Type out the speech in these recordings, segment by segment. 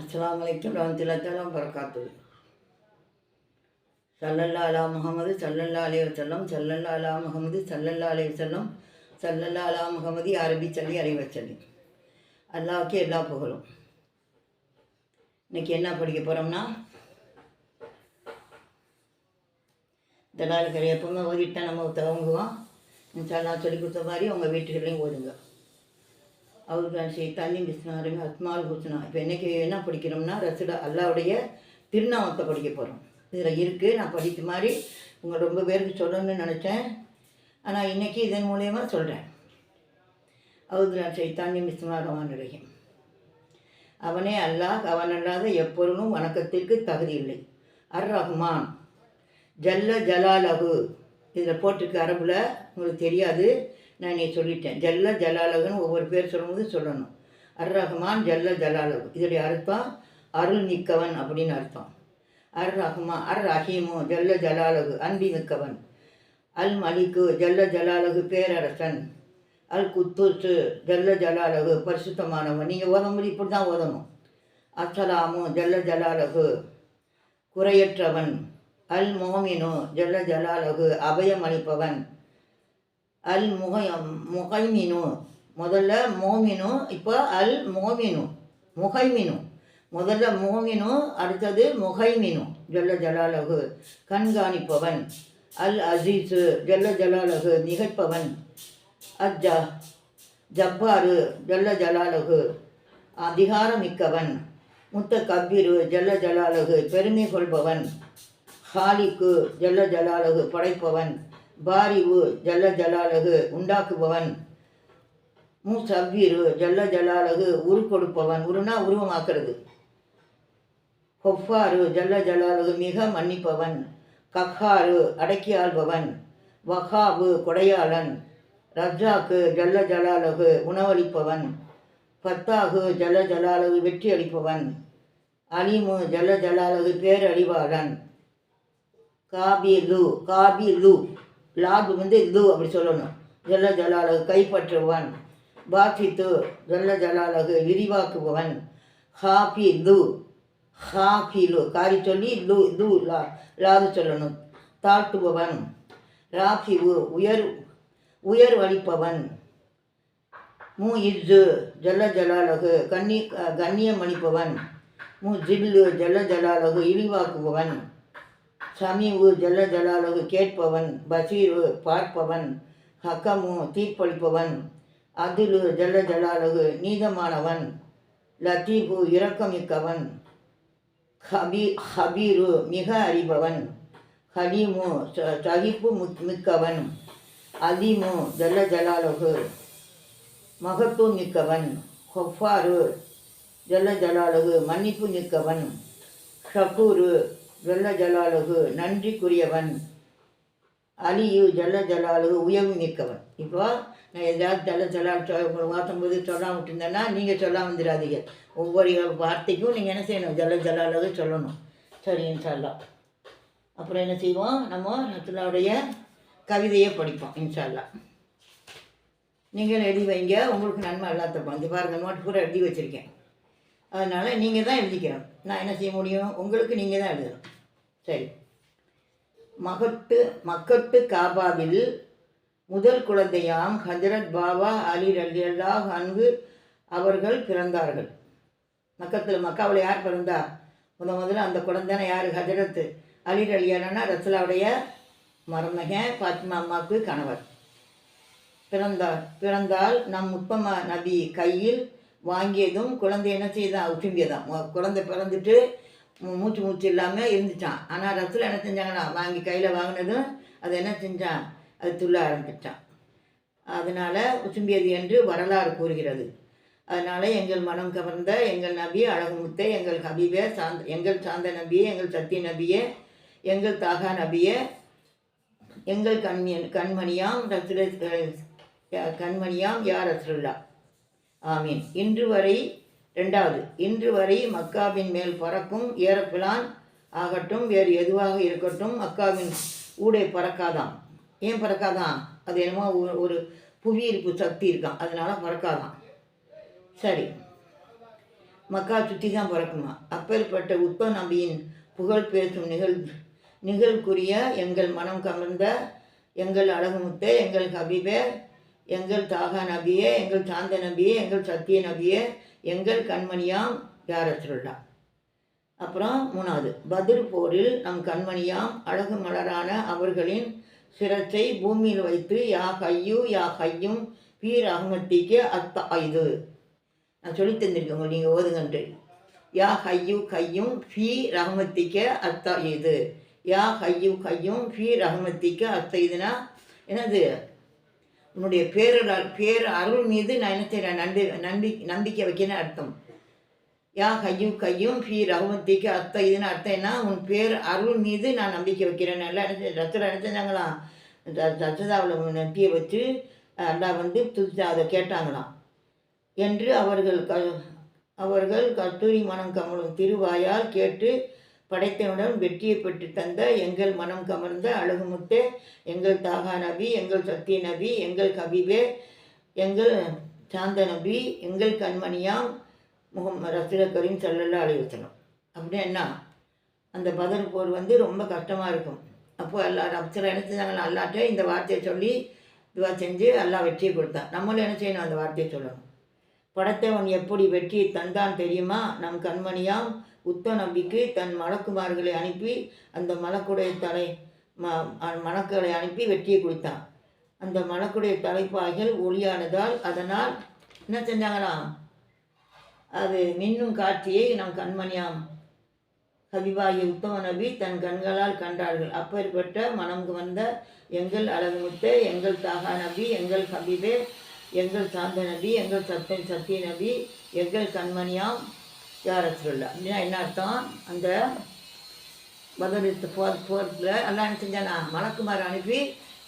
அஸ்ஸலாமு அலைக்கும் ரஹமத்துல்லாத்தாலாம் பரக்காத்து சல்லல்லா அலா முகமது சல்லல்லா அலைய வசல்லம் சல்லல்லா அலா முகமது சல்லல்லா அலைய வசல்லம் சல்லல்லா அலா முகமது அரபி சல்லி அலைவச்சல்லி அல்லாவுக்கு எல்லா புகழும். இன்னைக்கு என்ன படிக்க போகிறோம்னா தலால் கரை எப்பவுமே ஓதிட்டா நம்ம துவங்குவோம் இன்ஷால்லாம் சொல்லி கொடுத்த மாதிரி உங்கள் வீட்டுகளையும் ஓதுங்க. அவர்கள் செய்தாலையும் பிஸ்னாரும் அஸ்மால் ஹூசனா இப்போ என்னைக்கு என்ன படிக்கிறோம்னா ரசுடா அல்லாவுடைய திருநாமத்தை படிக்க போகிறோம் இதில் இருக்குது நான் படித்த மாதிரி உங்கள் ரொம்ப பேருக்கு சொல்லணும்னு நினச்சேன். ஆனால் இன்றைக்கி இதன் மூலயமா சொல்கிறேன் அவர்கள் செய்தாலையும் பிஸ்னாரவான் நிலையம். அவனே அல்லாஹ் அவனல்லாத எப்பொருளும் வணக்கத்திற்கு தகுதி இல்லை. அர் ரஹ்மான். ஜல்ல ஜலாலகு இதில் போட்டிருக்க அரபில். உங்களுக்கு தெரியாது. நான் நீ சொல்லிட்டேன். ஜல்ல ஜலாலகுன்னு ஒவ்வொரு பேர் சொல்லும்போது சொல்லணும். அர் ரஹ்மான் ஜல்ல ஜலாலகு. இதோடைய அர்த்தம் அருள் மிக்கவன் அப்படின்னு அர்த்தம். அர் ரஹ்மா அர் ரஹீமு ஜல்ல ஜலாலகு அன்பி மிக்கவன். அல் மலிக்கு ஜல்ல ஜலாலகு பேரரசன். அல் குத்துசு ஜல்ல ஜலாலகு பரிசுத்தமானவன். நீங்கள் ஓதும்போது இப்படி தான் ஓதணும். அஸ்ஸலாமு ஜல்ல ஜலாலகு குறையற்றவன். அல் மோமினு ஜல்ல ஜலாலகு அபயம் அளிப்பவன் அல் முகை முகைமினு. முதல்ல மோமினு இப்போ அல் மோமினு முகைமினு. முதல்ல மோமினு அடுத்தது முகைமினு. ஜல்ல ஜலாலகு. கண்காணிப்பவன். அல் அசீஸு. ஜல்ல ஜலாலகு. நிகழ்ப்பவன் அஜ்ஜா ஜப்பாரு. ஜல்ல ஜலாலகு. அதிகாரமிக்கவன். முத்த கபீரு ஜல்ல ஜலாலகு. பெருமை கொள்பவன். ஹாலிக்கு. ஜல்ல ஜலாலகு. படைப்பவன். பாரிவு ஜல்ல ஜலாலகு உண்டாக்குபவன். மு சவ்வீரு ஜல்ல ஜலாலகு உரு கொடுப்பவன். உருனா உருவமாக்குறது. கொஃபாரு ஜல்ல ஜலாலகு மிக மன்னிப்பவன். கஹாரு அடக்கி ஆள்பவன். வஹாபு கொடையாளன். ரஜாக்கு ஜல்ல ஜலாலகு உணவளிப்பவன். ஃபத்தாகு ஜல்ல ஜலாலகு வெற்றி அளிப்பவன். அலிமு ஜல்ல ஜலாலகு பேரறிவாளன் காபி லு காபி லு லாபு வந்து இது அப்படி சொல்லணும். ஜல்ல ஜலாலகு கைப்பற்றுவன் பாசித்து ஜல்ல ஜலாலகு விரிவாக்குபவன். ஹாபி லு. ஹாபி லு. காரி சொல்லி லு லு லா லாது சொல்லணும். தாழ்த்துபவன். உ உயர் உயர் வலிப்பவன். மு இஸ்ஸு ஜல்ல ஜலாலகு கண்ணி கண்ணியமளிப்பவன் மு ஜில்லு ஜல்ல ஜலாலகு இழிவாக்குபவன். சமீவு ஜல்ல ஜலாலகு கேட்பவன் பசீரு பார்ப்பவன் ஹக்கமு தீர்ப்பளிப்பவன் அதிலு ஜல்ல ஜலாலகு நீதமானவன் லத்தீபு இரக்கமிக்கவன் ஹபி ஹபீரு மிக அறிபவன் ஹலீமு ச- சகிப்பு மிக்கவன் அலீமு ஜல்ல ஜலாலகு மகத்துவம் மிக்கவன் ஹொஃபாரு ஜல்ல ஜலாலகு மன்னிப்பு மிக்கவன் ஷபூரு ஜல்ல ஜலாலுகு நன்றிக்குரியவன். அலியு ஜல்ல ஜலாலுகு உயர்வு மிக்கவன். இப்போ நான் எதாவது ஜல்ல ஜலால் வாத்தும்போது சொல்லாம விட்டுருந்தேன்னா நீங்கள் சொல்லாமல் வந்துடாதீங்க ஒவ்வொரு வார்த்தைக்கும் நீங்கள் என்ன செய்யணும்? ஜல்ல ஜலாலுகு சொல்லணும். சரி இன்ஷால்லா அப்புறம் என்ன செய்வோம்? நம்ம நத்துலாவுடைய கவிதையை படிப்போம் இன்ஷால்லா நீங்கள் எழுதி வைங்க. உங்களுக்கு நன்மை எல்லாத்தப்போம் இது பாருங்கள் நோட்டு கூட எழுதி வச்சுருக்கேன். அதனால் நீங்கள் தான் எழுதிக்கணும். நான் என்ன செய்ய முடியும்? உங்களுக்கு நீங்கள் தான் எழுதணும். சரி. மகட்டு மக்கட்டு காபாவில் முதல் குழந்தையாம் ஹஜரத் பாபா அலி ரலியல்லாஹ் அன்பு அவர்கள் பிறந்தார்கள். மக்கத்தில் மக்காவில் யார் பிறந்தா? முத முதல்ல அந்த குழந்தைன யார்? ஹஜரத் அலி ரலியல்லா ரசுலாவுடைய மருமகன் பாத்மா அம்மாவுக்கு கணவர். பிறந்தார் பிறந்தால் நம் உப்பம நபி கையில் வாங்கியதும் குழந்தை என்ன செய்தான் உசும்பியதான் மு- குழந்தை பிறந்துட்டு மூச்சு மூச்சு இல்லாமல் இருந்துச்சான் ஆனால் ரசூல் என்ன செஞ்சாங்கன்னா வாங்கி கையில் வாங்கினதும் அது என்ன செஞ்சான் அது துள்ள ஆரம்பிச்சான் அதனால் உசும்பியது என்று வரலாறு கூறுகிறது. அதனால் எங்கள் மனம் கவர்ந்த எங்கள் நபி அழகுமுத்தை எங்கள் ஹபீபே சாந்த எங்கள் சாந்த நபியே எங்கள் சத்திய நபியே எங்கள் தாகா நபியே எங்கள் கண்மியன் கண்மணியாம் ரசுல கண்மணியாம் யார் ரசுல்லா ஆமீன். இன்று வரை ரெண்டாவது இன்று வரை மக்காவின் மேல் பறக்கும் ஏரோப்ளான் ஆகட்டும் வேறு எதுவாக இருக்கட்டும் மக்காவின் ஊடே பறக்காதாம். ஏன் பறக்காதாம்? அது என்னமோ ஒரு- ஒரு புவியீர்ப்பு சக்தி இருக்கான் அதனால பறக்காதாம். சரி. மக்கா சுற்றி தான் பறக்குமா அப்பேற்பட்ட உத்தம நம்பியின் புகழ் பேசும் நிகழ் நிகழ்குரிய எங்கள் மனம் கமர்ந்த எங்கள் அழகுமுத்தே எங்கள் ஹபீபே எங்கள் தாகா நபியே எங்கள் சாந்த நபியே எங்கள் சத்திய நபியே எங்கள் கண்மணியாம் யாரசுல்லா அப்புறம் மூணாவது பதிர் போரில் நம் கண்மணியாம் அழகு மலரான அவர்களின் சிரத்தை பூமியில் வைத்து யா கையு யா கையும் பீர் அகமத்திக்கு அத்த இது நான் சொல்லி தந்திருக்கேன் நீங்கள் ஓதுங்கன்று யா ஹையு கையும் ஃபீ ரஹமத்திக்க அத்த இது யா ஹையு கையும் ஃபீ ரஹமத்திக்க அத்த இதுனா என்னது? உன்னுடைய பேரு பேர் அருள் மீது நான் என்ன செய்கிறேன் நம்பி நம்பி நம்பிக்கை வைக்கணும் அர்த்தம். யா கையும் கையும் பி ரஹமத்திக்கு அர்த்தம். இதுன்னு அர்த்தம் என்ன உன் பேர் அருள் மீது நான் நம்பிக்கை வைக்கிறேன் நல்லா என்ன ரத்தத்தில் என்ன ரத்ததாவில் நம்பியை வச்சு எல்லாம் வந்து துதிச்சா அதை கேட்டாங்களாம். என்று அவர்கள் க அவர்கள் கஸ்தூரி மனம் கமலும் திருவாயால் கேட்டு படைத்தவுடன் வெற்றியை பெற்று தந்த எங்கள் மனம் கமர்ந்த அழகுமுத்தே எங்கள் தாகா நபி எங்கள் சத்திய நபி எங்கள் கபிபே எங்கள் சாந்த நபி எங்கள் கண்மணியாம் முகம் ரசில கரீம் சல்லல்லா அலைவசனம் அப்படின்னா என்ன? அந்த பதர் போர் வந்து ரொம்ப கஷ்டமாக இருக்கும். அப்போது எல்லாரும் ரப்சர் என்ன செஞ்சாங்களா அல்லாட்டே இந்த வார்த்தையை சொல்லி இதுவாக செஞ்சு எல்லாம் வெற்றியை கொடுத்தான். நம்மளும் என்ன செய்யணும்? அந்த வார்த்தையை சொல்லணும். படைத்தவன் எப்படி வெற்றியை தந்தான் தெரியுமா? நம் கண்மணியாம் உத்த நம்பிக்கு தன் மலக்குமார்களை அனுப்பி அந்த மலக்குடைய தலை ம மலக்குகளை அனுப்பி வெற்றியை கொடுத்தான். அந்த மலக்குடைய தலைப்பாய்கள் ஒளியானதால் அதனால் என்ன செஞ்சாங்களாம்? அது மின்னும் காட்சியை நம் கண்மணியாம் ஹபிபாயி உத்தம நபி தன் கண்களால் கண்டார்கள். அப்பேற்பட்ட மனம் வந்த எங்கள் அழகுமுத்தே எங்கள் தாகா நபி எங்கள் ஹபிபே எங்கள் சாந்த நபி எங்கள் சத்தன் சத்திய நபி எங்கள் கண்மணியாம் யாரசுல்லா அப்படின்னா என்ன அர்த்தம்? அந்த பதிலத்து போர் போர்த்தில் எல்லாம் என்ன செஞ்சானா? மலக்குமார் அனுப்பி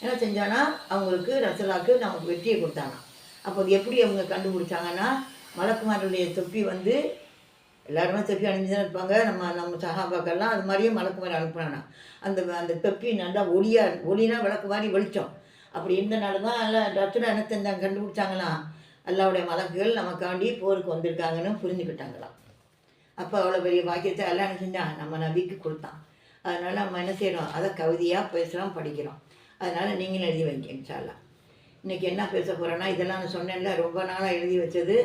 என்ன செஞ்சானா? அவங்களுக்கு ரசலாக்கு நமக்கு வெற்றியை கொடுத்தாங்க அப்போ அது எப்படி அவங்க கண்டுபிடிச்சாங்கன்னா மலக்குமாருடைய தொப்பி வந்து எல்லாருமே தொப்பி அணிஞ்சு தான் இருப்பாங்க. நம்ம நம்ம சகாபாக்கெல்லாம் அது மாதிரியே மலக்குமாரி அனுப்புனானா. அந்த அந்த தொப்பி நல்லா ஒளியாக ஒளினா விளக்கு மாதிரி வெளிச்சம். அப்படி இருந்தனால தான் எல்லாம் டாக்டர் என்ன செஞ்சாங்க கண்டுபிடிச்சாங்களாம் அல்லாவுடைய மலக்குகள் நமக்காண்டி போருக்கு வந்திருக்காங்கன்னு புரிஞ்சுக்கிட்டாங்களாம் அப்போ அவ்வளோ பெரிய பாக்கியத்தை எல்லாம் என்ன செஞ்சான்? நம்ம நபிக்கு கொடுத்தான். அதனால் நம்ம என்ன செய்கிறோம் அதை கவிதையாக பேசுகிறோம் படிக்கிறோம். அதனால் நீங்களும் எழுதி வைங்க இன்ஷால்லா இன்றைக்கி என்ன பேச போகிறேன்னா இதெல்லாம் நான் சொன்னேன்ல ரொம்ப நாளாக எழுதி வச்சது.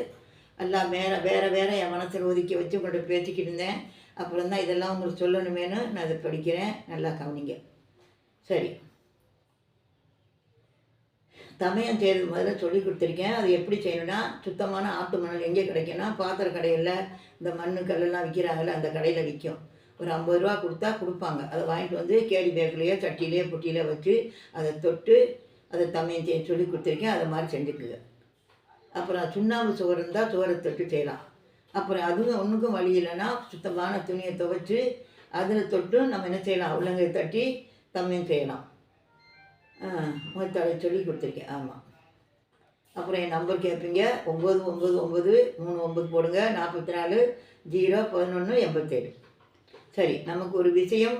எல்லாம் வேறு வேறு வேறு என் மனசில் ஒதுக்கி வச்சு கொண்டு பேசிக்கிட்டு இருந்தேன். அப்புறம் தான் இதெல்லாம் உங்களுக்கு சொல்லணுமேனு நான் அதை படிக்கிறேன். நல்லா கவனிங்க. சரி. தமயம் செய்கிறது முதல்ல சொல்லி கொடுத்துருக்கேன். அது எப்படி செய்யணும்னா சுத்தமான ஆற்று மணல் எங்கே கிடைக்கும்னா பாத்திர கடையில் இந்த மண்ணு கல்லெல்லாம் விற்கிறாங்கல்ல அந்த கடையில் விற்கும் ஒரு ஐம்பது ரூபா கொடுத்தா கொடுப்பாங்க. அதை வாங்கிட்டு வந்து கேடி பேக்கிலையோ சட்டியிலையோ புட்டியிலையோ வச்சு அதை தொட்டு அதை தமையம் செய்ய சொல்லி கொடுத்துருக்கேன். அதை மாதிரி செஞ்சுக்குங்க. அப்புறம் சுண்ணாம்பு சுவர் இருந்தால் சுவரை தொட்டு செய்யலாம். அப்புறம் அதுவும் ஒன்றுக்கும் வழி இல்லைன்னா சுத்தமான துணியை துவைச்சி அதில் தொட்டு நம்ம என்ன செய்யலாம்? உள்ளங்கை தட்டி தமையும் செய்யலாம். மூத்தாளை சொல்லி கொடுத்துருக்கேன் ஆமாம் அப்புறம் என் நம்பர் கேட்பீங்க ஒம்பது ஒம்பது ஒம்பது மூணு ஒம்பது போடுங்க. நாற்பத்தி நாலு ஜீரோ பதினொன்று எண்பத்தேழு. சரி நமக்கு ஒரு விஷயம்.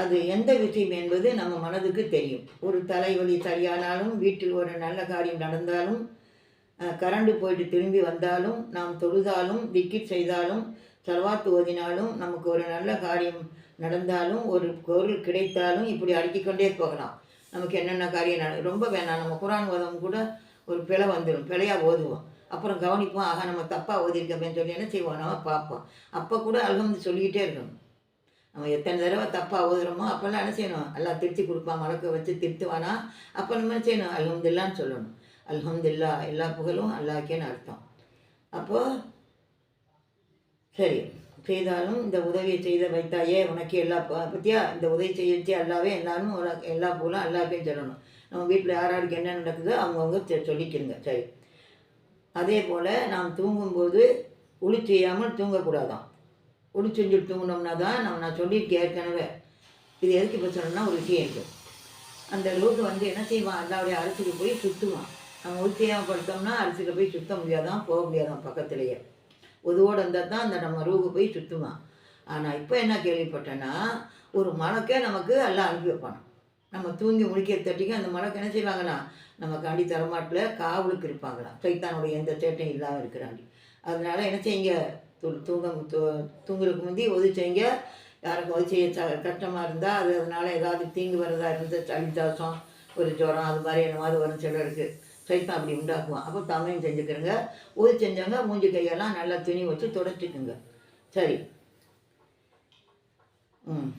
அது எந்த விஷயம் என்பது நம்ம மனதுக்கு தெரியும். ஒரு தலைவலி சரியானாலும் வீட்டில் ஒரு நல்ல காரியம் நடந்தாலும் கரண்டு போயிட்டு திரும்பி வந்தாலும் நாம் தொழுதாலும் திக்கிட் செய்தாலும் செலவாத்து ஓதினாலும் நமக்கு ஒரு நல்ல காரியம் நடந்தாலும் ஒரு பொருள் கிடைத்தாலும் இப்படி அடுக்கிக்கொண்டே போகலாம். நமக்கு என்னென்ன காரியம் நட ரொம்ப வேணாம். நம்ம குரான் ஓதவும் கூட ஒரு பிழை வந்துடும் பிழையாக ஓதுவோம். அப்புறம் கவனிப்போம் ஆகா நம்ம தப்பாக ஓதிருக்கோமேன்னு சொல்லி என்ன செய்வோம்? நம்ம பார்ப்போம். அப்போ கூட அல்ஹம்து சொல்லிக்கிட்டே இருக்கணும். நம்ம எத்தனை தடவை தப்பாக ஓதுறோமோ அப்போல்லாம் என்ன செய்யணும்? எல்லாம் திருத்தி கொடுப்பான். மலக்க வச்சு திருத்துவானா? அப்போ நம்ம என்ன செய்யணும்? அல்ஹம்துல்லான்னு சொல்லணும். அல்ஹம்துல்லா எல்லா புகழும் அல்லாக்கேன்னு அர்த்தம். அப்போது சரி. செய்தாலும் இந்த உதவியை செய்த வைத்தாயே உனக்கு எல்லா பற்றியா இந்த உதவி செய்யச்சு எல்லாவே எல்லாரும் எல்லா புகழும் எல்லாருக்கும் சொல்லணும். நம்ம வீட்டில் யாராருக்கு என்ன நடக்குதோ அவங்கவுங்க சொல்லிக்கிறங்க சரி. அதே போல் நாம் தூங்கும்போது உளி செய்யாமல் தூங்கக்கூடாதான். உளி செஞ்சுட்டு தூங்கினோம்னா தான் நம்ம நான் சொல்லியிருக்கேன் ஏற்கனவே. இது எதுக்கு இப்போ சொல்லணும்னா ஒரு விஷயம் இருக்குது அந்த லோக்கு வந்து என்ன செய்வான்? எல்லாருடைய அரசுக்கு போய் சுற்றுவான் நம்ம உளி செய்யாமல் படுத்தோம்னா அரசுக்கு போய் சுத்த முடியாதான் போக முடியாதான் பக்கத்துலேயே. உதவோடு இருந்தால் தான் அந்த நம்ம ரூபு போய் சுற்றுவான் ஆனால் இப்போ என்ன கேள்விப்பட்டேன்னா ஒரு மலக்கே நமக்கு எல்லாம் அனுப்பி வைப்பானோ. நம்ம தூங்கி முடிக்கிற தட்டிக்கு அந்த மலக்கு என்ன செய்வாங்களாம் நம்ம காண்டி தரமாட்டில் காவலுக்கு இருப்பாங்களாம். சைத்தானுடைய எந்த சேட்டையும் இல்லாமல் இருக்கிறாண்டி. அதனால என்ன செய்யுங்க? தூ தூங்க தூ தூங்குறதுக்கு முந்தி உதவி செய்யுங்க யாருக்கும் உதவி செய்ய ச கஷ்டமாக இருந்தால் அது அதனால் ஏதாவது தீங்கு வரதா இருந்து சளி தாசம் ஒரு ஜுரம் அது மாதிரி என்னமாவது வரும் சிலருக்கு. சைத்தான் அப்படி உண்டாக்குவான் அப்போ தமிழையும் செஞ்சுக்கிறங்க. உதவி செஞ்சவங்க மூஞ்சி கையெல்லாம் நல்லா துணி வச்சு தொடச்சிக்குங்க. சரி. ம்.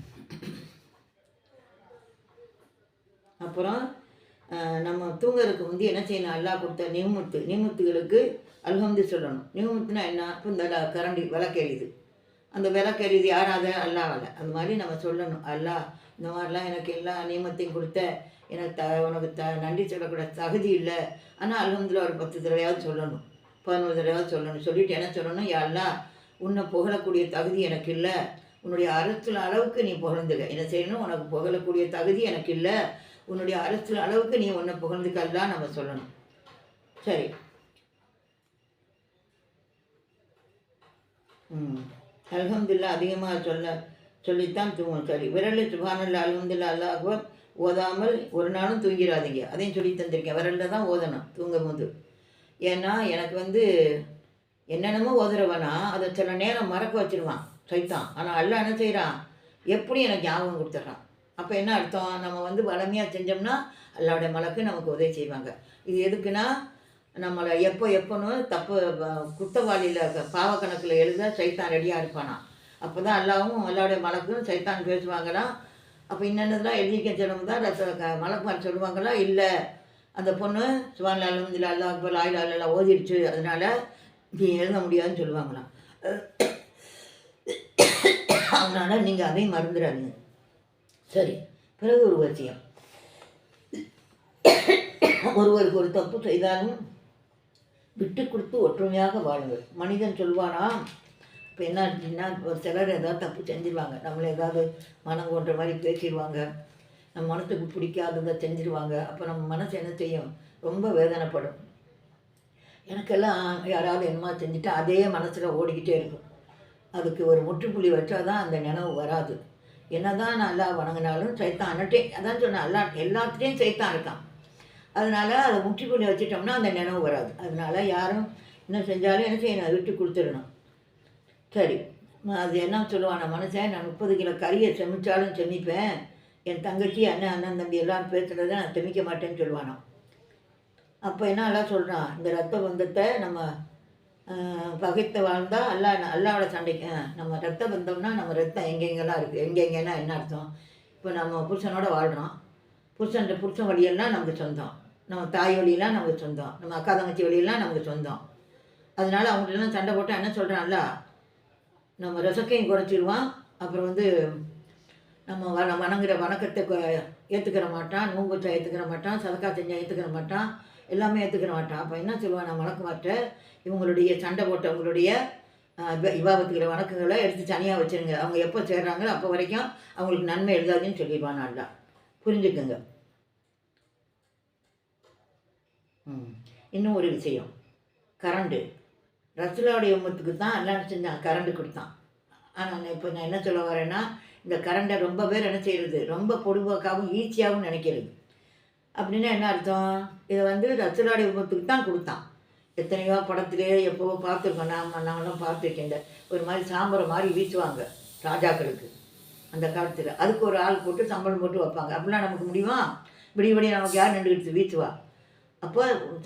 அப்புறம் நம்ம தூங்குறதுக்கு வந்து என்ன செய்யணும்? அல்லா கொடுத்த நிமுத்து நிமுத்துகளுக்கு அல்ஹம்து சொல்லணும். நிமுத்துனா என்ன? இப்போ இந்த கரண்டி விளக்கெரியுது. அந்த விளக்கெரியுது யாராவது அல்லாவால் அந்த மாதிரி நம்ம சொல்லணும். அல்லாஹ் இந்த மாதிரிலாம் எனக்கு எல்லா நியமத்தையும் கொடுத்த. எனக்கு த உனக்கு த நன்றி சொல்லக்கூட தகுதி இல்லை. ஆனால் அல்ஹம்துல ஒரு பத்து தடவையாவது சொல்லணும். பதினோரு தடவையாவது சொல்லணும். சொல்லிட்டு என்ன சொல்லணும் யா உன்னை புகழக்கூடிய தகுதி எனக்கு இல்லை. உன்னுடைய அரசியல் அளவுக்கு நீ புகழ்ந்துக்க. என்ன செய்யணும்? உனக்கு புகழக்கூடிய தகுதி எனக்கு இல்லை. உன்னுடைய அரசியல் அளவுக்கு நீ உன்னை புகழ்ந்துக்கலாம் நம்ம சொல்லணும். சரி. ம். அல்ஹம்துல்லா அதிகமாக சொல்ல சொல்லித்தான் தூங்கும் சரி விரலில் சுபானல்ல அல்ஹம்துல்லா அக்பர் ஓதாமல் ஒரு நாளும் தூங்கிடாதீங்க அதையும் சொல்லி தந்திருக்கேன். விரலில் தான் ஓதணும் தூங்கும் போது. ஏன்னா எனக்கு வந்து என்னென்னமோ ஓதுறவனா அதை சில நேரம் மறக்க வச்சிருவான் சைத்தான். ஆனால் அல்ல என்ன செய்கிறான் எப்படி எனக்கு ஞாபகம் கொடுத்துட்றான். அப்போ என்ன அர்த்தம்? நம்ம வந்து வளமையாக செஞ்சோம்னா அல்லாவுடைய மலக்கு நமக்கு உதவி செய்வாங்க. இது எதுக்குன்னா நம்மளை எப்போ எப்போன்னு தப்பு குத்தவாளியில் பாவக்கணக்கில் எழுத சைத்தான் ரெடியாக இருப்பானா? அப்போ தான் அல்லாவும் அல்லாவுடைய மலக்கும் சைத்தான் பேசுவாங்களா? அப்போ இன்னென்னதெல்லாம் எழுதிக்க சொல்லும் தான் மலக்குமார் சொல்லுவாங்களா? இல்லை அந்த பொண்ணு சுவான் அலமதுல அல்லா அக்பர் ஆயில் அல்லா ஓதிடுச்சு அதனால் நீ எழுத முடியாதுன்னு சொல்லுவாங்களாம். அதனால் நீங்கள் அதையும் மறந்துடாதீங்க. சரி பிறகு ஒரு வசியம். ஒருவருக்கு ஒரு தப்பு செய்தாலும் விட்டு கொடுத்து ஒற்றுமையாக வாழுங்கள். மனிதன் சொல்வானா? இப்போ என்ன ஆச்சுன்னா ஒரு சிலர் ஏதாவது தப்பு செஞ்சிருவாங்க. நம்மளை ஏதாவது மனம் கொன்ற மாதிரி பேசிடுவாங்க நம்ம மனசுக்கு பிடிக்காததை செஞ்சிருவாங்க. அப்போ நம்ம மனசு என்ன செய்யும்? ரொம்ப வேதனைப்படும். எனக்கெல்லாம் யாராவது என்னமா செஞ்சுட்டு அதே மனசில் ஓடிக்கிட்டே இருக்கும். அதுக்கு ஒரு முற்றுப்புள்ளி வச்சால் தான் அந்த நினைவு வராது. என்னதான் நான் நல்லா வணங்கினாலும் சைத்தான் அன்னட்டே அதான் சொன்னேன் எல்லா எல்லாத்துலேயும் சைத்தான் இருக்கான். அதனால் அதை முற்றுப்புள்ளி வச்சிட்டோம்னா அந்த நினைவு வராது. அதனால யாரும் என்ன செஞ்சாலும் என்ன செய்யணும்? அதை விட்டு கொடுத்துடணும். சரி. அது என்ன சொல்லுவான் நான் மனுஷன் நான் முப்பது கிலோ கறியை செமிச்சாலும் செமிப்பேன். என் தங்கச்சி அண்ணன் அண்ணன் தம்பி எல்லாம் பேசுகிறத நான் செமிக்க மாட்டேன்னு சொல்லுவானாம். அப்போ என்ன எல்லாம் சொல்கிறான் இந்த ரத்த பந்தத்தை நம்ம பகைத்து வாழ்ந்தால் அல்லா அல்லாவோட சண்டைக்கு நம்ம ரத்த பந்தம்னா நம்ம ரத்தம் எங்கெங்கெல்லாம் இருக்குது எங்கெங்கன்னா என்ன அர்த்தம்? இப்போ நம்ம புருஷனோட வாழ்கிறோம் புருஷன் புருஷன் வழியெல்லாம் நமக்கு சொந்தம். நம்ம தாய் வழியெல்லாம் நமக்கு சொந்தம். நம்ம அக்கா தங்கச்சி வழியெல்லாம் நமக்கு சொந்தம். அதனால் அவங்கள்ட்டலாம் சண்டை போட்டால் என்ன சொல்கிறான்ல நம்ம ரசக்கையும் குறைச்சிடுவான். அப்புறம் வந்து நம்ம வ வணங்குற வணக்கத்தை ஏற்றுக்கிற மாட்டான். நூங்குச்சா ஏற்றுக்கிற மாட்டான். சதக்கா செஞ்சா ஏற்றுக்கிற மாட்டான். எல்லாமே ஏற்றுக்கிற மாட்டான். அப்போ என்ன சொல்லுவான் நான் வணக்க மாட்டேன் இவங்களுடைய சண்டை போட்டவங்களுடைய விவாதத்துக்கிற வணக்கங்களை எடுத்து தனியாக வச்சுருங்க. அவங்க எப்போ சேர்றாங்களோ அப்போ வரைக்கும் அவங்களுக்கு நன்மை எழுதாதுன்னு சொல்லிடுவான் நல்லா. புரிஞ்சுக்குங்க. ம். இன்னும் ஒரு விஷயம். கரண்டு. ரசுலாவுடைய உமத்துக்கு தான் எல்லாம் செஞ்சான் கரண்ட் கொடுத்தான். ஆனால் இப்போ நான் என்ன சொல்ல வரேன்னா இந்த கரண்டை ரொம்ப பேர் என்ன செய்கிறது ரொம்ப பொடுபோக்காகவும் ஈஸியாகவும் நினைக்கிறது. அப்படின்னா என்ன அர்த்தம்? இதை வந்து ரசுலாவுடைய உமத்துக்கு தான் கொடுத்தான். எத்தனையோ படத்துலேயே எப்போவோ பார்த்துருக்கோம். நாம் நாங்களும் பார்த்துருக்கேன். ஒரு மாதிரி சாம்பரை மாதிரி வீசுவாங்க ராஜாக்களுக்கு. அந்த காலத்தில். அதுக்கு ஒரு ஆள் போட்டு சம்பளம் போட்டு வைப்பாங்க. அப்படிலாம் நமக்கு முடியுமா? இப்படி இப்படி நமக்கு யார் நின்றுக்கிட்டு வீசுவா? அப்போ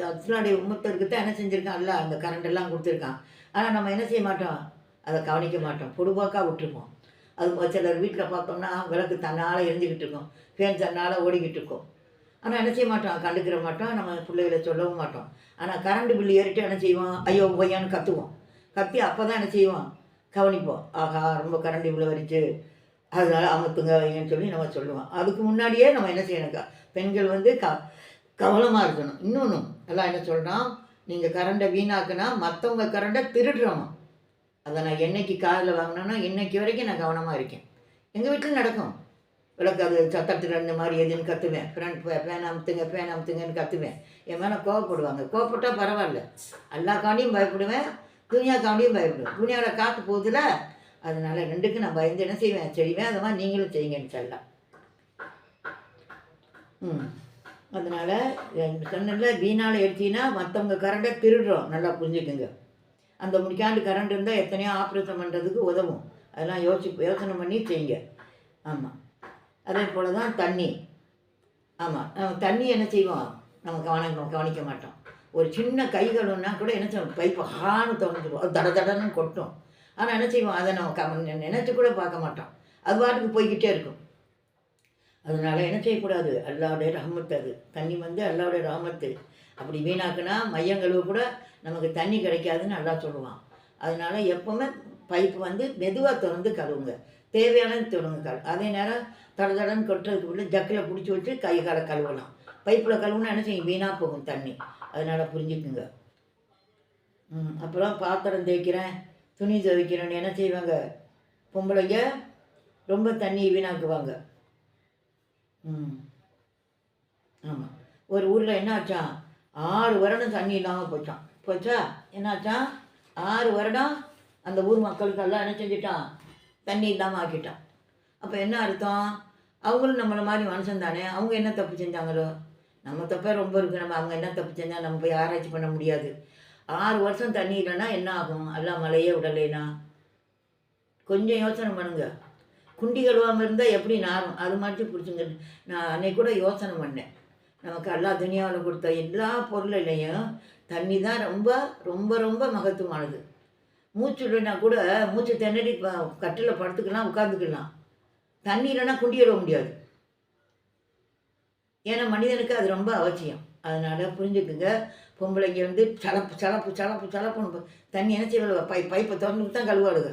அஸ்லாடைய உம்மத்தருக்கு தான் என்ன செஞ்சுருக்கான்? அல்ல அந்த கரண்ட் எல்லாம் கொடுத்துருக்கான். ஆனால் நம்ம என்ன செய்ய மாட்டோம்? அதை கவனிக்க மாட்டோம். பொடுபாக்கா விட்டுருப்போம். அது சிலர் வீட்டில் பார்த்தோம்னா விளக்கு தன்னால் எரிஞ்சுக்கிட்டு இருக்கும். ஃபேன் தன்னால் ஓடிக்கிட்டு இருக்கும். ஆனால் என்ன செய்ய மாட்டோம்? கண்டுக்கிற மாட்டோம். நம்ம பிள்ளைகளை சொல்லவும் மாட்டோம். ஆனால் கரண்ட் பில்லு ஏறிட்டு என்ன செய்வோம்? ஐயோ பையான்னு கத்துவோம். கத்தி அப்போ தான் என்ன செய்வோம்? கவனிப்போம். ஆஹா ரொம்ப கரண்ட் இவ்வளோ வரிச்சு. அதனால் அமுத்துங்க வைங்கன்னு சொல்லி நம்ம சொல்லுவோம். அதுக்கு முன்னாடியே நம்ம என்ன செய்யணும் பெண்கள் வந்து க கவனமாக இருக்கணும். இன்னொன்று எல்லாம் என்ன சொல்கிறான் நீங்கள் கரண்டை வீணாக்குனா மற்றவங்க கரண்டை திருடுறோம் அதை நான் என்னைக்கு காதில் வாங்கினேன்னா இன்னைக்கு வரைக்கும் நான் கவனமாக இருக்கேன். எங்கள் வீட்டில் நடக்கும். விளக்கு அது சத்தத்தில் இந்த மாதிரி எதுன்னு கற்றுவேன் ஃப்ரெண்ட் பேன் அமுத்துங்க பேன் அமுத்துங்கன்னு கற்றுவேன் என் மேலே கோவப்படுவாங்க. கோவப்பட்டால் பரவாயில்ல. எல்லா காண்டியும் பயப்படுவேன் துணியா காண்டியும் பயப்படுவேன். துணியாவோட காற்று போகுதுல அதனால ரெண்டுக்கும் நான் பயந்து என்ன செய்வேன்? செய்வேன். அது மாதிரி நீங்களும் செய்யுங்கன்னு சொல்லலாம். ம். அதனால் சொன்னல வீணால் எடுத்தீங்கன்னா மற்றவங்க கரண்டை திருடுறோம். நல்லா புரிஞ்சுக்குங்க. அந்த முடிக்காண்டு கரண்ட் இருந்தால் எத்தனையோ ஆப்ரேஷன் பண்ணுறதுக்கு உதவும். அதெல்லாம் யோசிச்சு யோசனை பண்ணி செய்யுங்க. ஆமாம் அதே போல் தான் தண்ணி. ஆமாம் நம்ம தண்ணி என்ன செய்வோம்? நம்ம கவனம் கவனிக்க மாட்டோம். ஒரு சின்ன கை கூட என்ன செய்வோம்? பைப்பு ஹான்னு திறந்துடுவோம் தட தடன்னு கொட்டும். ஆனால் என்ன செய்வோம்? அதை நம்ம கவ நினச்சி கூட பார்க்க மாட்டோம். அது பாட்டுக்கு போய்கிட்டே இருக்கும். அதனால் என்ன செய்யக்கூடாது? அல்லாவுடைய ரஹமத்து அது. தண்ணி வந்து அல்லாவுடைய ரஹமத்து. அப்படி வீணாக்குனா மையங்களுவு கூட நமக்கு தண்ணி கிடைக்காதுன்னு நல்லா சொல்லுவான். அதனால் எப்போவுமே பைப்பு வந்து மெதுவாக திறந்து கழுவுங்க. தேவையானது தொடுங்க கழு அதே நேரம் தட தடன்னு கொட்டுறதுக்கு உள்ள ஜக்கில் பிடிச்சி வச்சு கை காலை கழுவலாம். பைப்பில் கழுவுனா என்ன செய்யும்? வீணாக போகும் தண்ணி. அதனால் புரிஞ்சுக்குங்க. ம் அப்புறம் பாத்திரம் தேய்க்கிறேன். துணி துவைக்கிறேன்னு என்ன செய்வாங்க? பொம்பளைங்க ரொம்ப தண்ணி வீணாக்குவாங்க. ஆமாம் ஒரு ஊரில் என்ன ஆறு வருடம் தண்ணி இல்லாமல் போச்சான் போச்சா? என்னாச்சா? ஆறு வருடம் அந்த ஊர் மக்களுக்கெல்லாம் என்ன செஞ்சிட்டான்? தண்ணி இல்லாமல் ஆக்கிட்டான். அப்போ என்ன அர்த்தம்? அவங்களும் நம்மளை மாதிரி மனுஷன் தானே? அவங்க என்ன தப்பு செஞ்சாங்களோ? நம்ம தப்பே ரொம்ப இருக்குது நம்ம அவங்க என்ன தப்பு செஞ்சால் நம்ம போய் ஆராய்ச்சி பண்ண முடியாது. ஆறு வருஷம் தண்ணி இல்லைன்னா என்ன ஆகும்? எல்லாம் மழையே விடலைனா? கொஞ்சம் யோசனை பண்ணுங்கள் குண்டி கழுவாமல் இருந்தால் எப்படி நாரும்? அது மாதிரி பிடிச்சுங்க நான் அன்னைக்கு கூட யோசனை பண்ணேன். நமக்கு எல்லா துணியாவில் கொடுத்த எல்லா பொருளிலையும் தண்ணி தான் ரொம்ப ரொம்ப ரொம்ப மகத்துவமானது. மூச்சு இல்லைன்னா கூட மூச்சு திணறி கட்டில் படுத்துக்கலாம் உட்காந்துக்கலாம் தண்ணி இல்லைன்னா குண்டி கழுவ முடியாது. ஏன்னா மனிதனுக்கு அது ரொம்ப அவசியம். அதனால் புரிஞ்சுக்குங்க. பொம்பளைங்க வந்து சலப்பு சலப்பு சலப்பு சலப்புன்னு தண்ணி என்ன செய்வாள் பை பைப்பை திறந்துட்டு தான் கழுவாளுங்க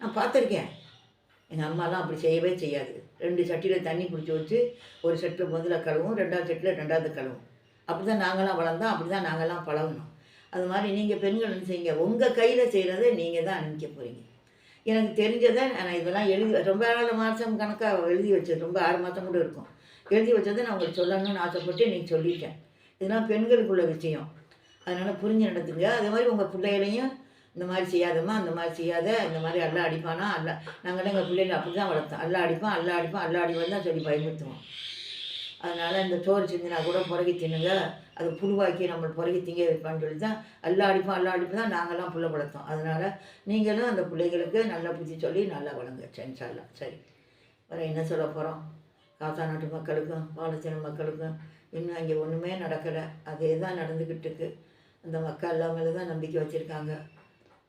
நான் பார்த்துருக்கேன். எங்கள் அம்மாலாம் அப்படி செய்யவே செய்யாது. ரெண்டு சட்டியில் தண்ணி பிடிச்சி வச்சு ஒரு செட்டில் முதல்ல கழுவும் ரெண்டாவது செட்டில் ரெண்டாவது கழுவும். அப்படி தான் நாங்களாம் வளர்ந்தோம் அப்படி தான் நாங்கள்லாம் பழகணும் அது மாதிரி நீங்கள் பெண்கள் என்ன செய்யுங்க? உங்கள் கையில் செய்கிறத நீங்கள் தான் அனுப்பிக்க போகிறீங்க எனக்கு தெரிஞ்சதை நான் இதெல்லாம் எழுதி ரொம்ப ஆறு மாதம் கணக்காக எழுதி வச்சது ரொம்ப ஆறு மாதம் கூட இருக்கும். எழுதி வச்சதை நான் உங்களுக்கு சொல்லணும்னு ஆசைப்பட்டு நீங்கள் சொல்லிட்டேன். இதெல்லாம் பெண்களுக்குள்ள விஷயம். அதனால் புரிஞ்சு நடத்துங்க. அதே மாதிரி உங்கள் பிள்ளைகளையும் இந்த மாதிரி செய்யாதம்மா அந்த மாதிரி செய்யாத இந்த மாதிரி அல்லா அடிப்பானா அல்ல நாங்கள் எங்கள் பிள்ளைங்க அப்படி தான் வளர்த்தோம். அல்லா அடிப்பான் அல்லா அடிப்பான் அல்லா அடிப்பான் தான் சொல்லி பயமுறுத்துவோம். அதனால் இந்த சோறு செஞ்சுனா கூட புறகி தின்னுங்க அது புழுவாக்கி நம்ம புறகி திங்க வைப்பான்னு சொல்லி தான் அல்லா அடிப்பும் அல்லா அடிப்பு தான் நாங்கள்லாம் பிள்ளை வளர்த்தோம். அதனால் நீங்களும் அந்த பிள்ளைகளுக்கு நல்லா புத்தி சொல்லி நல்லா வளங்க சென்சாலாம் சரி வேறு என்ன சொல்ல போகிறோம் காசா நாட்டு மக்களுக்கும் பாலஸ்தீன மக்களுக்கும் இன்னும் அங்கே ஒன்றுமே நடக்கலை. அதே தான் நடந்துக்கிட்டு இருக்கு. அந்த மக்கள் எல்லாம் மேலே தான் நம்பிக்கை வச்சுருக்காங்க.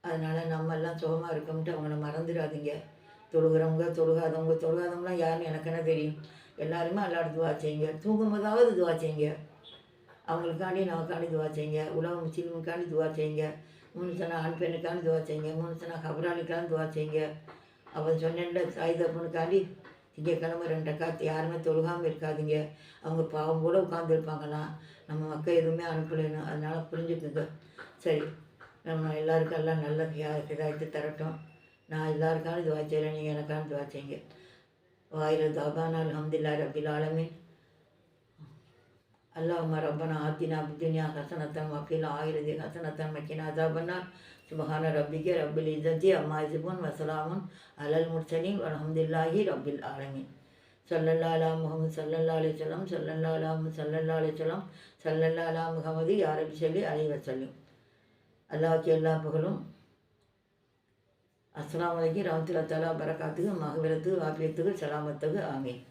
அதனால் நம்ம எல்லாம் சுகமாக இருக்கோம்ட்டு அவங்கள மறந்துடாதீங்க. தொழுகிறவங்க தொழுகாதவங்க தொழுகாதவங்களாம் யாருன்னு எனக்கு என்ன தெரியும்? எல்லாருமே எல்லாரும் துவா செய்யுங்க. தூங்கும்போதாவது துவா செய்யுங்க. அவங்களுக்காண்டி நமக்காண்டி துவா செய்யுங்க. உலக முஸ்லீமுக்காண்டி துவா செய்யுங்க. முனுசனா ஆண் பெண்ணுக்காண்டி துவா செய்யுங்க. முனுசனா கபராளிக்காண்டி துவா செய்யுங்க. அவன் சொன்னேன்ல சாய் தப்புனுக்காண்டி திங்கக்கிழமை ரெண்டு காத்து யாருமே தொழுகாமல் இருக்காதீங்க. அவங்க பாவம் கூட உட்காந்துருப்பாங்களாம் நம்ம மக்கள் எதுவுமே அனுப்பலைன்னு. அதனால் புரிஞ்சுக்குங்க. சரி. நம்ம எல்லாருக்கும் எல்லாம் நல்ல இதாகிட்டு தரட்டும் நான் எல்லாருக்கான துவா செய்கிறேன் நீங்கள் எனக்கான துவா செய்யுங்க வாயில தாபானா அலமதுல்லா ரபில் ஆலமின் اللهم ربنا آتنا في الدنيا حسنة وفي الآخرة حسنة وقنا عذاب النار سبحان ربك رب العزة عما يصفون وسلام على المرسلين والحمد لله رب العالمين صلى الله على محمد صلى الله عليه وسلم صلى الله على محمد صلى الله عليه وسلم صلى الله على محمد يا رب صل عليه وسلم அல்லாஹ்க்கு எல்லா புகழும். அஸ்லாம் வலைக்கு ரஹமத்துல்லாஹி தஆலா பரகாத்துக்கு மகவிரத்து ஆபியத்துக்கு சலாமத்துக்கு ஆமீன்.